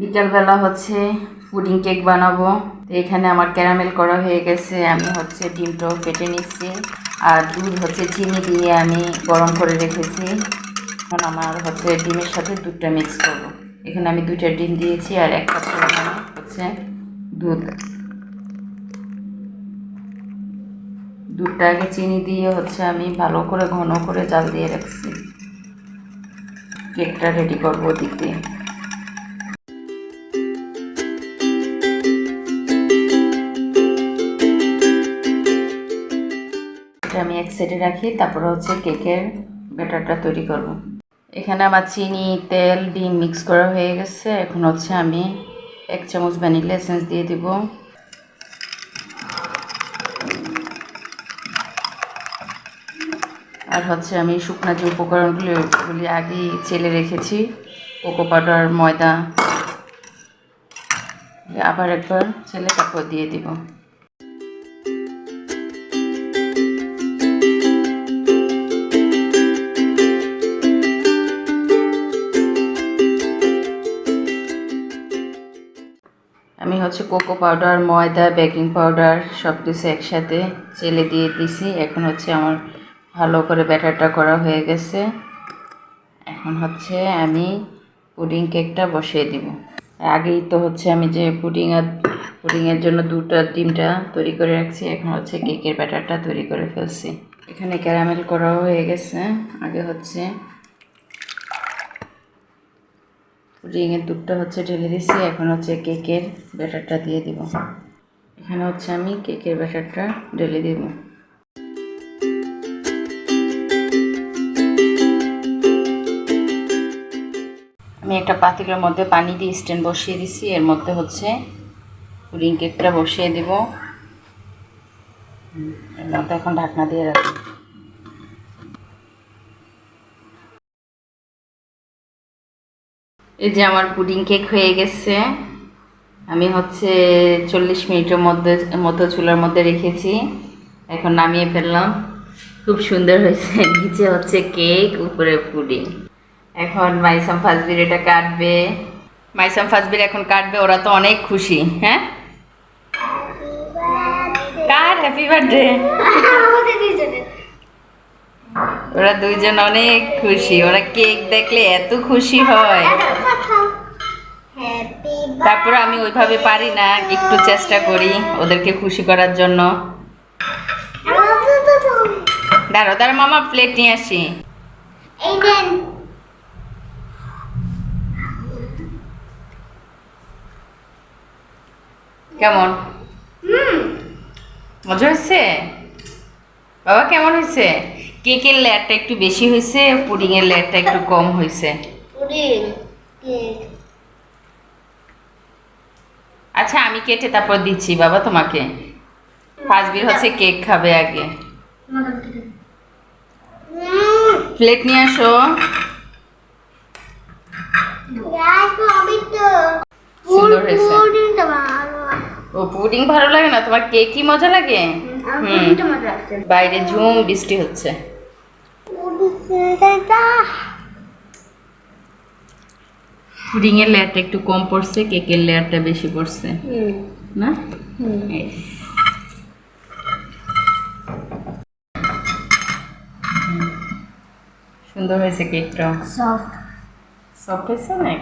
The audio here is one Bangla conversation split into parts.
বিকালবেলা হচ্ছে পুডিং কেক বানাবো। তো এখানে আমার ক্যারামেল করা হয়ে গেছে, আমি হচ্ছে ডিমটাও ফেটে নিচ্ছি। আর দুধ হচ্ছে চিনি দিয়ে আমি গরম করে রেখেছি। এখন আমার হচ্ছে ডিমের সাথে দুধটা মিক্স করব। এখানে আমি দুইটা ডিম দিয়েছি আর এক কাপ হচ্ছে দুধ। দুধটা আগে চিনি দিয়ে হচ্ছে আমি ভালো করে ঘন করে জাল দিয়ে রাখছি। কেকটা রেডি করব দিয়ে। এটা আমি এক সাইডে রাখি, তারপরে হচ্ছে কেকের ব্যাটারটা তৈরি করব। এখানে আমার চিনি, তেল, ডিম মিক্স করা হয়ে গেছে। এখন হচ্ছে আমি এক চামচ ভ্যানিলা এসেন্স দিয়ে দিব। আর হচ্ছে আমি শুকনা যে উপকরণগুলি, ওগুলি আগেই চেলে রেখেছি। কোকো পাউডার, ময়দা। আবার একবার ছেলে তারপর দিয়ে দিব। হচ্ছে কোকো পাউডার, ময়দা, বেকিং পাউডার, সব কিছু একসাথে চেলে দিয়ে দিছি। এখন হচ্ছে আমার ভালো করে ব্যাটারটা করা হয়ে গেছে। এখন হচ্ছে আমি পুডিং কেকটা বসিয়ে দিব। আগেই তো হচ্ছে আমি যে পুডিং আর পুডিংয়ের জন্য দুটো ডিমটা তৈরি করে রাখছি, এখন হচ্ছে কেকের ব্যাটারটা তৈরি করে ফেলছি। এখানে ক্যারামেল করাও হয়ে গেছে। আগে হচ্ছে পুডিংয়ের দুধটা হচ্ছে ঢেলে দিছি, এখন হচ্ছে কেকের ব্যাটারটা দিয়ে দিব। এখানে হচ্ছে আমি কেকের ব্যাটারটা ঢেলে দিব। আমি একটা পাতিলের মধ্যে পানি দিয়ে স্ট্যান্ড বসিয়ে দিছি, এর মধ্যে হচ্ছে পুডিং কেকটা বসিয়ে দেব। এর মধ্যে এখন ঢাকনা দিয়ে রাখি। এই যে আমার পুডিং কেক হয়ে গেছে। আমি হচ্ছে চল্লিশ মিনিটের মধ্যে, মতো চুলার মধ্যে রেখেছি। এখন নামিয়ে ফেললাম। খুব সুন্দর হয়েছে। নিচে হচ্ছে কেক, উপরে পুডিং। এখন মাইসাম ফাজবির এটা কাটবে। মাইসাম ফাজবির এখন কাটবে, ওরা তো অনেক খুশি হ্যাঁ? কার? হ্যাপি বার্থডে ওরা দুইজন অনেক খুশি। ওরা কেক দেখলে এত খুশি হয়। তারপরে আমি ওইভাবে পারি না একটু চেষ্টা করি ওদেরকে খুশি করার জন্য। দাঁড়ো দাঁড়ো মামা প্লেট নিয়ে আসি। কেমন? মজা হয়েছে? বাবা কেমন হয়েছে? কেকের লেয়ারটা একটু বেশি হয়েছে পুডিং এর লেয়ারটা একটু কম হয়েছে। আচ্ছা আমি কেটে তারপর দিচ্ছি, বাবা তোমাকে। ফাজবির হচ্ছে কেক খাবে আগে। প্লেট নিয়ে আসো। ও, পুডিং ভালো লাগে না? তোমার কেকই মজা লাগে? বাইরে ঝুম বৃষ্টি হচ্ছে। পুডিং এর লেয়ারটা একটু কম পড়ছে কেকের লেয়ারটা বেশি পড়ছে। না? সুন্দর হয়েছে কেকটা। সফট সফট হয়েছে অনেক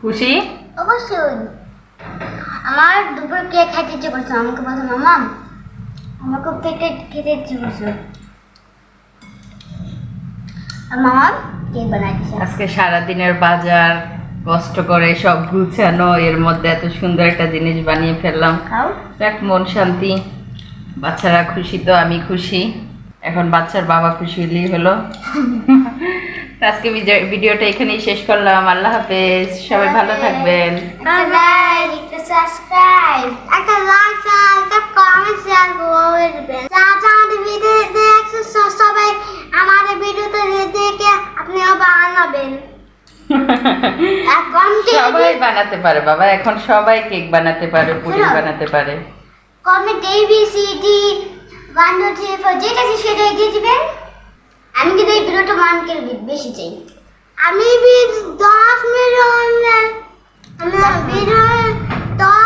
খুশি? অবশ্যই। আমার দুপুর কেক খাইতে ইচ্ছে করছে আমাকে বলছে মামা। খুব কেক খেতে ইচ্ছে করছে। আর মামা কেক বানাইছে আজকে সারাদিনের বাজার কষ্ট করে সব গুছানো এর মধ্যে এত সুন্দর একটা জিনিস বানিয়ে ফেললাম। দেখ মন শান্তি। বাচ্চারা খুশি তো আমি খুশি। এখন বাচ্চার বাবা খুশি হলেই হলো। আজকে ভিডিও- ভিডিওটা এখানেই শেষ করলাম। আল্লাহ হাফেজ। সবাই ভালো থাকবেন। সাবস্ক্রাইব একটা লাইক একটা কমেন্ট শেয়ার করে দিবেন যা যা আমাদের ভিডিও দেখছেন স- সবাই আমাদের ভিডিওতে দেখে আপনিও বানাবেন আর কমেন্টে সবাই বানাতে পারে বাবা। এখন সবাই কেক বানাতে পারে পুডিং বানাতে পারে। Comment A B C D one two three four যেটা আছে সেটা দিয়ে দিবেন। আমি কিন্তু এই ভিডিওটা ওয়ানকে বেশি চাই। আমি বিট দশ মিলিয়নের আমি ভিডিও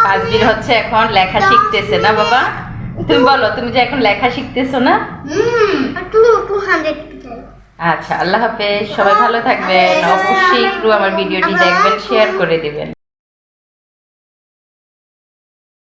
পাঁচবির হচ্ছে এখন লেখা শিখতেছে না বাবা? তুমি বলো তুমি যে এখন লেখা শিখতেছো না? হুম। আচ্ছা আল্লাহ হাফেজ সবাই ভালো থাকবেন। অবশ্যই একটু আমার ভিডিওটি দেখবেন শেয়ার করে দিবেন।